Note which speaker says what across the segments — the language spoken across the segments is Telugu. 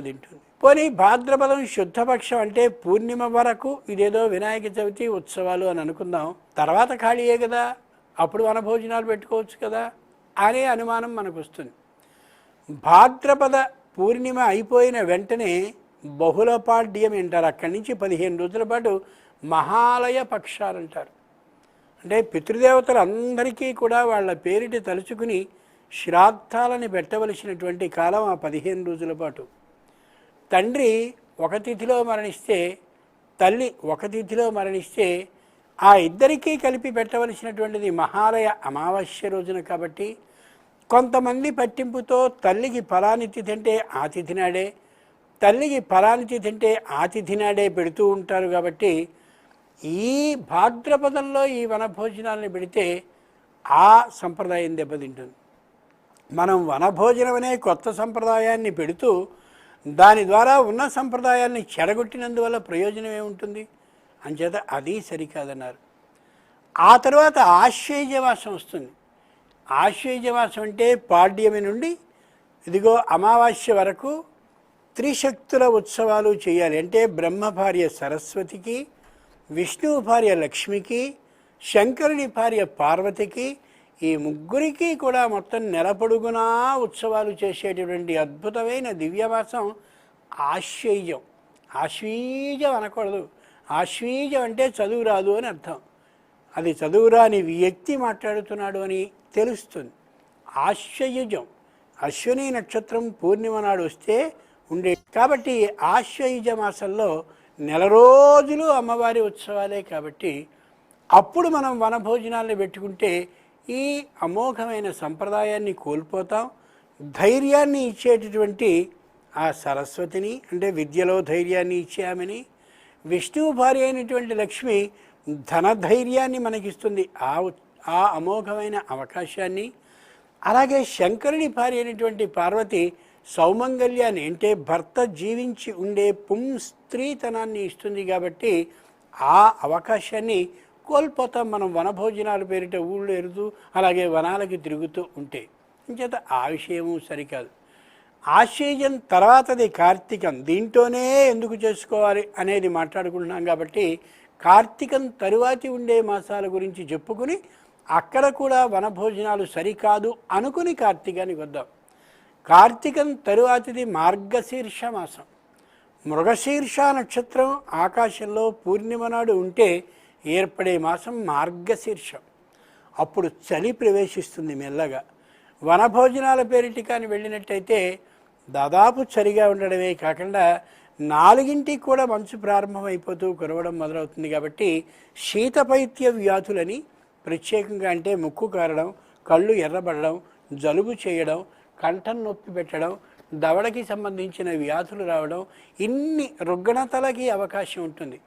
Speaker 1: తింటుంది. పోనీ భాద్రపదం శుద్ధపక్షం అంటే పూర్ణిమ వరకు ఇదేదో వినాయక చవితి ఉత్సవాలు అని అనుకుందాం. తర్వాత ఖాళీయే కదా. అప్పుడు వనభోజనాలు పెట్టుకోవచ్చు కదా అనే అనుమానం మనకు వస్తుంది భాద్రపద పూర్ణిమ అయిపోయిన వెంటనే బహుళపాడ్యం అంటారు అక్కడి నుంచి పదిహేను రోజుల పాటు మహాలయ పక్షాలు అంటారు. అంటే పితృదేవతలు అందరికీ కూడా వాళ్ళ పేరిటి తలుచుకుని శ్రాద్ధాలని పెట్టవలసినటువంటి కాలం ఆ పదిహేను రోజుల పాటు. తండ్రి ఒక తిథిలో మరణిస్తే తల్లి ఒక తిథిలో మరణిస్తే ఆ ఇద్దరికీ కలిపి పెట్టవలసినటువంటిది మహాలయ అమావాస్య రోజున కాబట్టి కొంతమంది పట్టింపుతో తల్లికి ఫలాని తింటే ఆ తిథి నాడే తల్లికి ఫలాని తింటే ఆ తిథి నాడే పెడుతూ ఉంటారు కాబట్టి ఈ భాద్రపదంలో ఈ వనభోజనాలను పెడితే ఆ సంప్రదాయం దెబ్బతింటుంది. మనం వనభోజనం అనే కొత్త సంప్రదాయాన్ని పెడుతూ దాని ద్వారా ఉన్న సంప్రదాయాల్ని చెడగొట్టినందువల్ల ప్రయోజనం ఏముంటుంది? అంచేత అది సరికాదన్నారు. ఆ తర్వాత ఆశ్వయుజమాసం వస్తుంది. ఆశ్వయుజమాసం అంటే పాడ్యమి నుండి ఇదిగో అమావాస్య వరకు త్రిశక్తుల ఉత్సవాలు చేయాలి. అంటే బ్రహ్మ భార్య సరస్వతికి విష్ణువు భార్య లక్ష్మికి శంకరుని భార్య పార్వతికి ఈ ముగ్గురికి కూడా మొత్తం నెలపొడుగునా ఉత్సవాలు చేసేటటువంటి అద్భుతమైన దివ్యమాసం ఆశ్వీజం. ఆశ్వీజం అనకూడదు. ఆశ్వీజం అంటే చదువు రాదు అని అర్థం. అది చదువురాని వ్యక్తి మాట్లాడుతున్నాడు అని తెలుస్తుంది. ఆశ్వయుజం. అశ్విని నక్షత్రం పూర్ణిమ నాడు వస్తే ఉండే కాబట్టి ఆశ్వయుజ మాసంలో నెల రోజులు అమ్మవారి ఉత్సవాలే కాబట్టి అప్పుడు మనం వనభోజనాలను పెట్టుకుంటే ఈ అమోఘమైన సంప్రదాయాన్ని కోల్పోతాం. ధైర్యాన్ని ఇచ్చేటటువంటి ఆ సరస్వతిని అంటే విద్యలో ధైర్యాన్ని ఇచ్చే ఆమెని విష్ణువు భార్య అయినటువంటి లక్ష్మి ధనధైర్యాన్ని మనకిస్తుంది. ఆ ఆ అమోఘమైన అవకాశాన్ని. అలాగే శంకరుని భార్య అయినటువంటి పార్వతి సౌమంగల్యాన్ని అంటే భర్త జీవించి ఉండే పుం స్త్రీతనాన్ని ఇస్తుంది కాబట్టి ఆ అవకాశాన్ని కోల్పోతాం మనం వనభోజనాలు పేరిట ఊళ్ళు ఎరుతూ అలాగే వనాలకి తిరుగుతూ ఉంటే. ఇంచేత ఆ విషయము సరికాదు. ఆశ్చర్యం తర్వాతది కార్తీకం. దీంట్లోనే ఎందుకు చేసుకోవాలి అనేది మాట్లాడుకుంటున్నాం కాబట్టి కార్తీకం తరువాతి ఉండే మాసాల గురించి చెప్పుకుని అక్కడ కూడా వనభోజనాలు సరికాదు అనుకుని కార్తీకానికి వద్దాం. కార్తీకం తరువాతిది మార్గశీర్ష మాసం. మృగశీర్ష నక్షత్రం ఆకాశంలో పూర్ణిమ నాడు ఉంటే ఏర్పడే మాసం మార్గశీర్షం. అప్పుడు చలి ప్రవేశిస్తుంది మెల్లగా. వనభోజనాల పేరిటి కానీ వెళ్ళినట్టయితే దాదాపు చలిగా ఉండడమే కాకుండా నాలుగింటికి కూడా మంచు ప్రారంభమైపోతూ కురవడం మొదలవుతుంది కాబట్టి శీతపైత్య వ్యాధులని ప్రత్యేకంగా అంటే ముక్కు కారడం కళ్ళు ఎర్రబడడం జలుబు చేయడం కంఠం నొప్పి పెట్టడం దవడకి సంబంధించిన వ్యాధులు రావడం ఇన్ని రుగ్ణతలకి అవకాశం ఉంటుంది.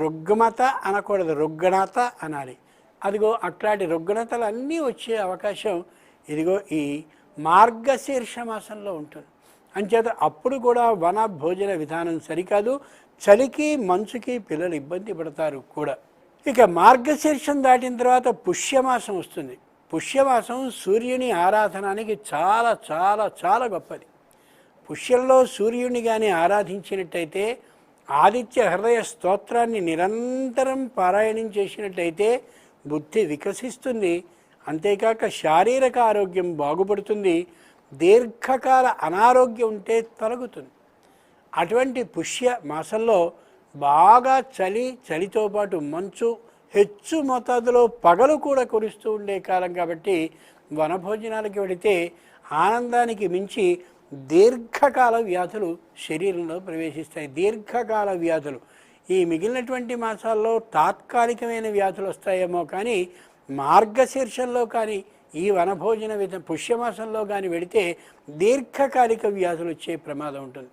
Speaker 1: రుగ్మత అనకూడదు రుగ్ణత అనాలి. అదిగో అట్లాంటి రుగ్ణతలు అన్నీ వచ్చే అవకాశం ఇదిగో ఈ మార్గశీర్ష మాసంలో ఉంటుంది. అంచేత అప్పుడు కూడా వన భోజన విధానం సరికాదు చలికి మంచుకి పిల్లలు ఇబ్బంది పడతారు కూడా. ఇక మార్గశీర్షం దాటిన తర్వాత పుష్యమాసం వస్తుంది. పుష్యమాసం సూర్యుని ఆరాధనానికి చాలా చాలా చాలా గొప్పది. పుష్యంలో సూర్యుని కానీ ఆరాధించినట్టయితే ఆదిత్య హృదయ స్తోత్రాన్ని నిరంతరం పారాయణం చేసినట్లయితే బుద్ధి వికసిస్తుంది. అంతేకాక శారీరక ఆరోగ్యం బాగుపడుతుంది. దీర్ఘకాల అనారోగ్యం ఉంటే తొలగుతుంది. అటువంటి పుష్య మాసంలో బాగా చలి చలితో పాటు మంచు హెచ్చు మోతాదులో పగలు కూడా కురుస్తూ ఉండే కాలం కాబట్టి వనభోజనాలకి వెళితే ఆనందానికి మించి దీర్ఘకాల వ్యాధులు శరీరంలో ప్రవేశిస్తాయి. దీర్ఘకాల వ్యాధులు. ఈ మిగిలినటువంటి మాసాల్లో తాత్కాలికమైన వ్యాధులు వస్తాయేమో కానీ మార్గశీర్షంలో కానీ ఈ వనభోజన విధ పుష్యమాసంలో కానీ వెడితే దీర్ఘకాలిక వ్యాధులు వచ్చే ప్రమాదం ఉంటుంది.